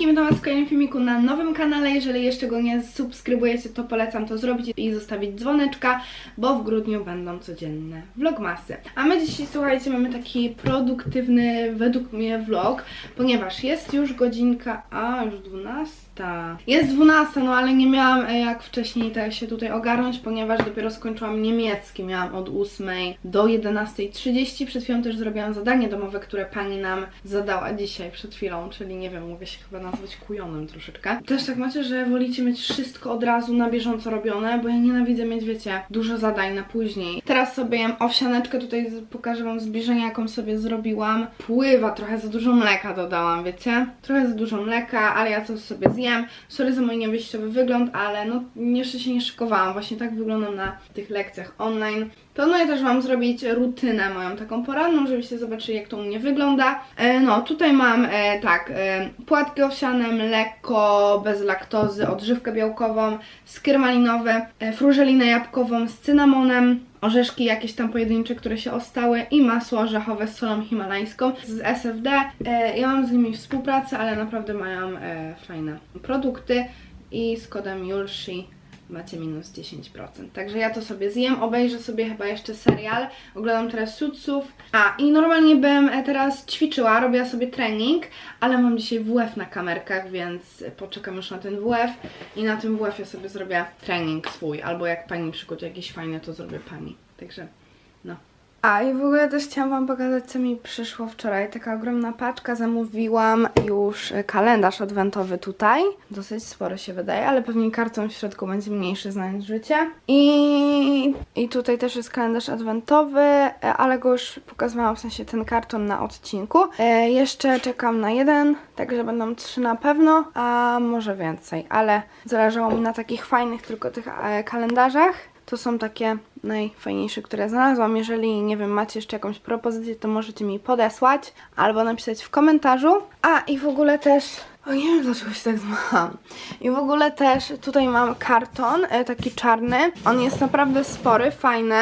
wszystkim, witam was w kolejnym filmiku na nowym kanale. Jeżeli jeszcze go nie subskrybujecie, to polecam to zrobić i zostawić dzwoneczka, bo w grudniu będą codzienne vlogmasy. A my dzisiaj, słuchajcie, mamy taki produktywny, według mnie, vlog, ponieważ jest już godzinka, a już 12. Jest 12, no ale nie miałam e, jak wcześniej tak się tutaj ogarnąć, ponieważ dopiero skończyłam niemiecki. Miałam od 8 do 11.30. Przed chwilą też zrobiłam zadanie domowe, które pani nam zadała dzisiaj przed chwilą, czyli nie wiem, mogę się chyba nazwać kujonem troszeczkę. Też tak macie, że wolicie mieć wszystko od razu na bieżąco robione, bo ja nienawidzę mieć, wiecie, dużo zadań na później. Teraz sobie jem owsianeczkę, tutaj pokażę wam zbliżenie, jaką sobie zrobiłam. Pływa, trochę za dużo mleka dodałam, wiecie? Trochę za dużo mleka, ale ja to sobie zjem. Sorry za mój niewyjściowy wygląd, ale no jeszcze się nie szykowałam. Właśnie tak wyglądam na tych lekcjach online. Planuję też Wam zrobić rutynę moją taką poranną, żebyście zobaczyli jak to u mnie wygląda. E, no, tutaj mam e, tak, e, płatki mleko bez laktozy, odżywkę białkową, skier malinowy, e, frużelinę jabłkową z cynamonem, orzeszki jakieś tam pojedyncze, które się ostały i masło orzechowe z solą himalańską z SFD. E, ja mam z nimi współpracę, ale naprawdę mają e, fajne produkty i z kodem Julshi macie minus 10%. Także ja to sobie zjem, obejrzę sobie chyba jeszcze serial, oglądam teraz Suitsów. A i normalnie bym e, teraz ćwiczyła, robiła sobie trening, ale mam dzisiaj WF na kamerkach, więc poczekam już na ten WF i na tym WF-ie sobie zrobię trening swój, albo jak pani przygotuje jakieś fajne, to zrobię pani. Także. A i w ogóle też chciałam Wam pokazać, co mi przyszło wczoraj. Taka ogromna paczka. Zamówiłam już kalendarz adwentowy tutaj. Dosyć sporo się wydaje, ale pewnie karton w środku będzie mniejszy, znając życie. I, I tutaj też jest kalendarz adwentowy, ale go już pokazywałam, w sensie ten karton na odcinku. E, jeszcze czekam na jeden, także będą trzy na pewno, a może więcej, ale zależało mi na takich fajnych tylko tych e, kalendarzach. To są takie najfajniejsze, które znalazłam. Jeżeli, nie wiem, macie jeszcze jakąś propozycję, to możecie mi podesłać albo napisać w komentarzu. A i w ogóle też. O, nie wiem dlaczego się tak zmachałam. I w ogóle też tutaj mam karton, e, taki czarny. On jest naprawdę spory, fajny.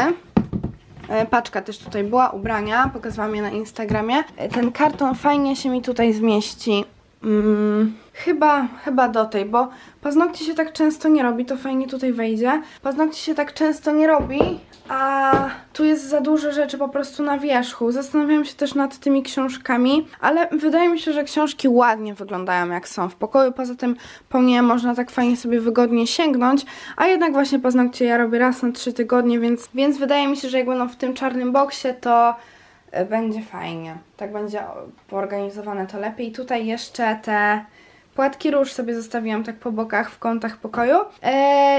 E, Paczka też tutaj była, ubrania, pokazywałam je na Instagramie. E, Ten karton fajnie się mi tutaj zmieści. Mm, chyba, chyba do tej, bo paznokcie się tak często nie robi, to fajnie tutaj wejdzie. Paznokcie się tak często nie robi, a tu jest za dużo rzeczy po prostu na wierzchu. Zastanawiam się też nad tymi książkami, ale wydaje mi się, że książki ładnie wyglądają jak są w pokoju. Poza tym po nie można tak fajnie sobie wygodnie sięgnąć, a jednak właśnie paznokcie ja robię raz na trzy tygodnie, więc, więc wydaje mi się, że jak będą w tym czarnym boksie, to będzie fajnie. Tak będzie poorganizowane to lepiej. Tutaj jeszcze te płatki róż sobie zostawiłam tak po bokach w kątach pokoju. E,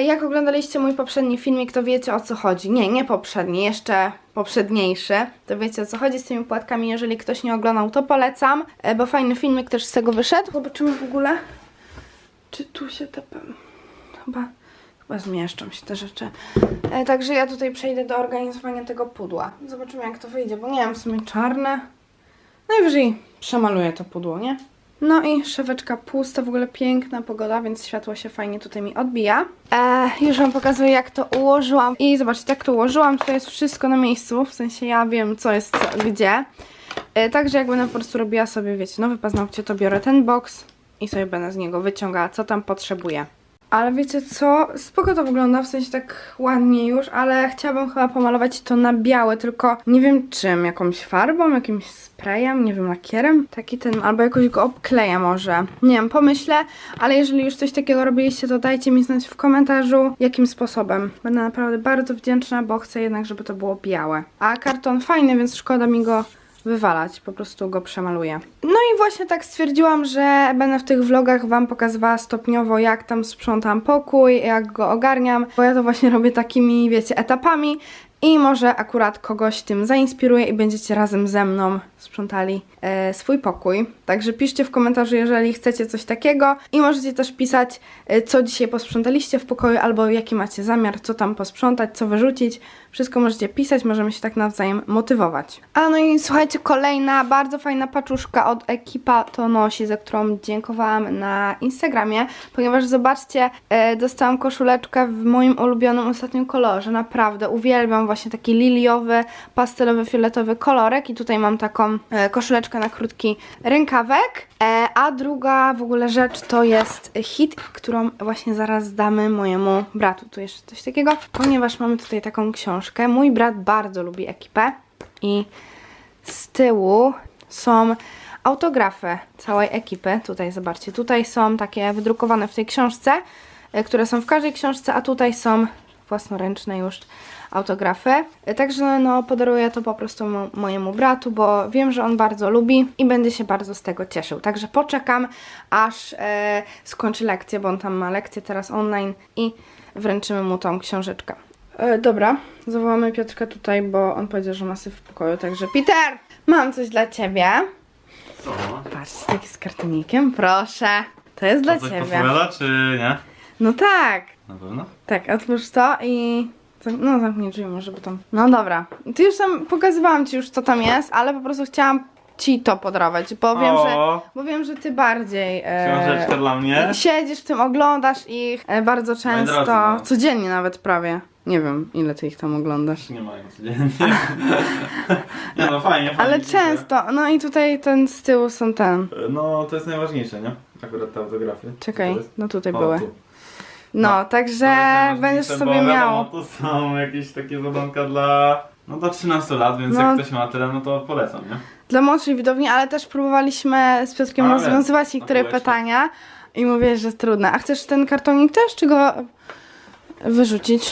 jak oglądaliście mój poprzedni filmik, to wiecie o co chodzi. Nie, nie poprzedni, jeszcze poprzedniejszy. To wiecie o co chodzi z tymi płatkami. Jeżeli ktoś nie oglądał, to polecam, e, bo fajny filmik też z tego wyszedł. Zobaczymy w ogóle, czy tu się te... Chyba... Chyba zmieszczą się te rzeczy. E, także ja tutaj przejdę do organizowania tego pudła. Zobaczymy jak to wyjdzie, bo nie wiem, w sumie czarne. Najwyżej przemaluję to pudło, nie? No i szeweczka pusta, w ogóle piękna pogoda, więc światło się fajnie tutaj mi odbija. E, już Wam pokazuję jak to ułożyłam. I zobaczcie, tak to ułożyłam, tutaj jest wszystko na miejscu, w sensie ja wiem co jest co, gdzie. E, także jak będę po prostu robiła sobie, wiecie, nowy paznokcie, to biorę ten box i sobie będę z niego wyciągała, co tam potrzebuję. Ale wiecie co? Spoko to wygląda, w sensie tak ładnie już, ale chciałabym chyba pomalować to na białe, tylko nie wiem czym, jakąś farbą, jakimś sprayem, nie wiem, lakierem, taki ten, albo jakoś go obkleję może. Nie wiem, pomyślę, ale jeżeli już coś takiego robiliście, to dajcie mi znać w komentarzu, jakim sposobem. Będę naprawdę bardzo wdzięczna, bo chcę jednak, żeby to było białe. A karton fajny, więc szkoda mi go wywalać, po prostu go przemaluję. No i właśnie tak stwierdziłam, że będę w tych vlogach Wam pokazywała stopniowo, jak tam sprzątam pokój, jak go ogarniam, bo ja to właśnie robię takimi, wiecie, etapami i może akurat kogoś tym zainspiruję i będziecie razem ze mną sprzątali e, swój pokój. Także piszcie w komentarzu, jeżeli chcecie coś takiego i możecie też pisać, e, co dzisiaj posprzątaliście w pokoju albo jaki macie zamiar, co tam posprzątać, co wyrzucić. Wszystko możecie pisać, możemy się tak nawzajem motywować. A no i słuchajcie, kolejna bardzo fajna paczuszka od Ekipa to nosi, za którą dziękowałam na Instagramie, ponieważ zobaczcie, e, dostałam koszuleczkę w moim ulubionym ostatnim kolorze. Naprawdę uwielbiam właśnie taki liliowy, pastelowy, fioletowy kolorek i tutaj mam taką e, koszuleczkę na krótki rękawek. E, a druga w ogóle rzecz to jest hit, którą właśnie zaraz damy mojemu bratu. Tu jeszcze coś takiego, ponieważ mamy tutaj taką książkę. Mój brat bardzo lubi ekipę i z tyłu są autografy całej ekipy. Tutaj zobaczcie, tutaj są takie wydrukowane w tej książce, e, które są w każdej książce, a tutaj są własnoręczne już autografy. Także no podaruję to po prostu mo- mojemu bratu, bo wiem, że on bardzo lubi i będzie się bardzo z tego cieszył. Także poczekam, aż e, skończy lekcję, bo on tam ma lekcję teraz online i wręczymy mu tą książeczkę. E, dobra, zawołamy Piotrka tutaj, bo on powiedział, że ma syf w pokoju, także Peter, mam coś dla ciebie. Co? Patrz, taki z kartonikiem, proszę. To jest dla To coś ciebie. podpowiada, czy nie? No tak, Na pewno? tak, otwórz to i... No zamknij drzwi może, bo tam... No dobra, ty już tam, pokazywałam ci już co tam jest, ale po prostu chciałam ci to podarować, bo wiem, że... o, Bo wiem, że ty bardziej... Książeczka dla mnie. Siedzisz w tym, oglądasz ich e, bardzo często, drodzy, no. codziennie nawet prawie. Nie wiem, ile ty ich tam oglądasz. Nie ma jego codziennie. nie no, fajnie, fajnie. Ale często, no i tutaj ten z tyłu są ten. No, to jest najważniejsze, nie? Akurat te autografy. Czekaj, To jest- no tutaj O, były. tu. No, No, także To najważniejsze, będziesz sobie miał. Tu są jakieś takie zadanka dla... No do 13 lat, więc No. jak ktoś ma tyle, no to polecam, nie? Dla młodszej widowni, ale też próbowaliśmy z Piotrkiem Ale, rozwiązywać niektóre no właśnie. pytania i mówię, że trudne. A chcesz ten kartonik też, czy go wyrzucić?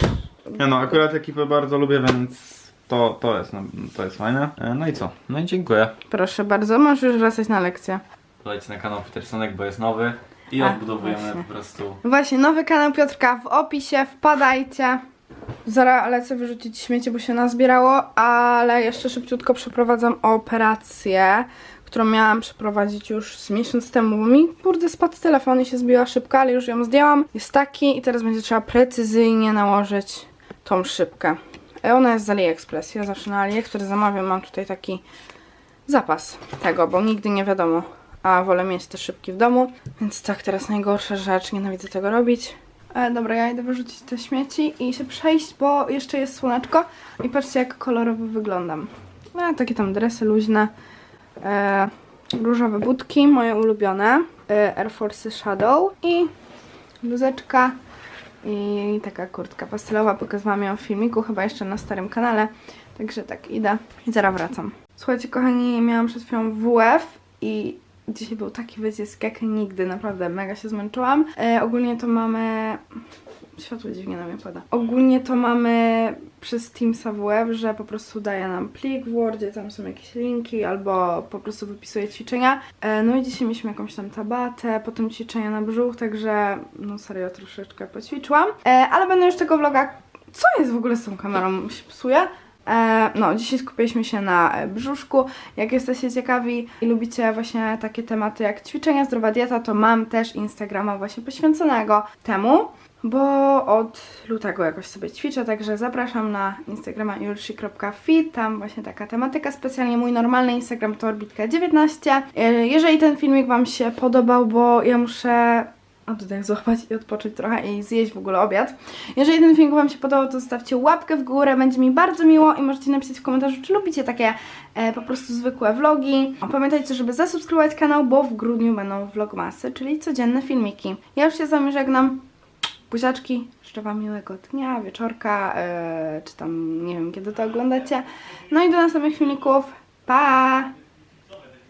Nie no, akurat ekipę bardzo lubię, więc to, to, jest, no, to jest fajne. E, No i co? No i dziękuję. Proszę bardzo, możesz już wracać na lekcję. Wpadajcie na kanał Petersonek, bo jest nowy i A, odbudowujemy właśnie. po prostu Właśnie, nowy kanał Piotrka w opisie, wpadajcie. Zaraz lecę wyrzucić śmiecie, bo się nazbierało, ale jeszcze szybciutko przeprowadzam operację, którą miałam przeprowadzić już z miesiąc temu, bo mi kurde spadł telefon i się zbiła szybka, ale już ją zdjęłam. Jest taki i teraz będzie trzeba precyzyjnie nałożyć tą szybkę. E, Ona jest z AliExpress, ja zawsze na AliExpress zamawiam, mam tutaj taki zapas tego, bo nigdy nie wiadomo, a wolę mieć te szybki w domu, więc tak, teraz najgorsza rzecz, nienawidzę tego robić. E, dobra, ja idę wyrzucić te śmieci i się przejść, bo jeszcze jest słoneczko i patrzcie jak kolorowo wyglądam. No, takie tam dresy luźne, e, różowe budki, moje ulubione, e, Air Force Shadow i bluzeczka i taka kurtka pastelowa, pokazywałam ją w filmiku, chyba jeszcze na starym kanale, także tak, idę i zaraz wracam. Słuchajcie kochani, miałam przed chwilą WF i dzisiaj był taki wycisk jak nigdy, naprawdę mega się zmęczyłam. E, ogólnie to mamy... Światło dziwnie na mnie pada. Ogólnie to mamy przez Teamsa WF, że po prostu daje nam plik w Wordzie, tam są jakieś linki, albo po prostu wypisuje ćwiczenia. E, no i dzisiaj mieliśmy jakąś tam tabatę, potem ćwiczenia na brzuch, także no serio troszeczkę poćwiczyłam. E, ale będę już tego vloga... Co jest w ogóle z tą kamerą? Się psuje? E, no, dzisiaj skupiliśmy się na e, brzuszku. Jak jesteście ciekawi i lubicie właśnie takie tematy jak ćwiczenia, zdrowa dieta, to mam też Instagrama właśnie poświęconego temu, bo od lutego jakoś sobie ćwiczę, także zapraszam na Instagrama julshi.fit, tam właśnie taka tematyka specjalnie. Mój normalny Instagram to orbitka19. E, jeżeli ten filmik Wam się podobał, bo ja muszę oddech złapać i odpocząć trochę i zjeść w ogóle obiad. Jeżeli ten film Wam się podobał, to zostawcie łapkę w górę, będzie mi bardzo miło i możecie napisać w komentarzu, czy lubicie takie e, po prostu zwykłe vlogi. Pamiętajcie, żeby zasubskrybować kanał, bo w grudniu będą vlogmasy, czyli codzienne filmiki. Ja już się z Wami żegnam. Buziaczki, życzę Wam miłego dnia, wieczorka, e, czy tam nie wiem kiedy to oglądacie. No i do następnych filmików. Pa!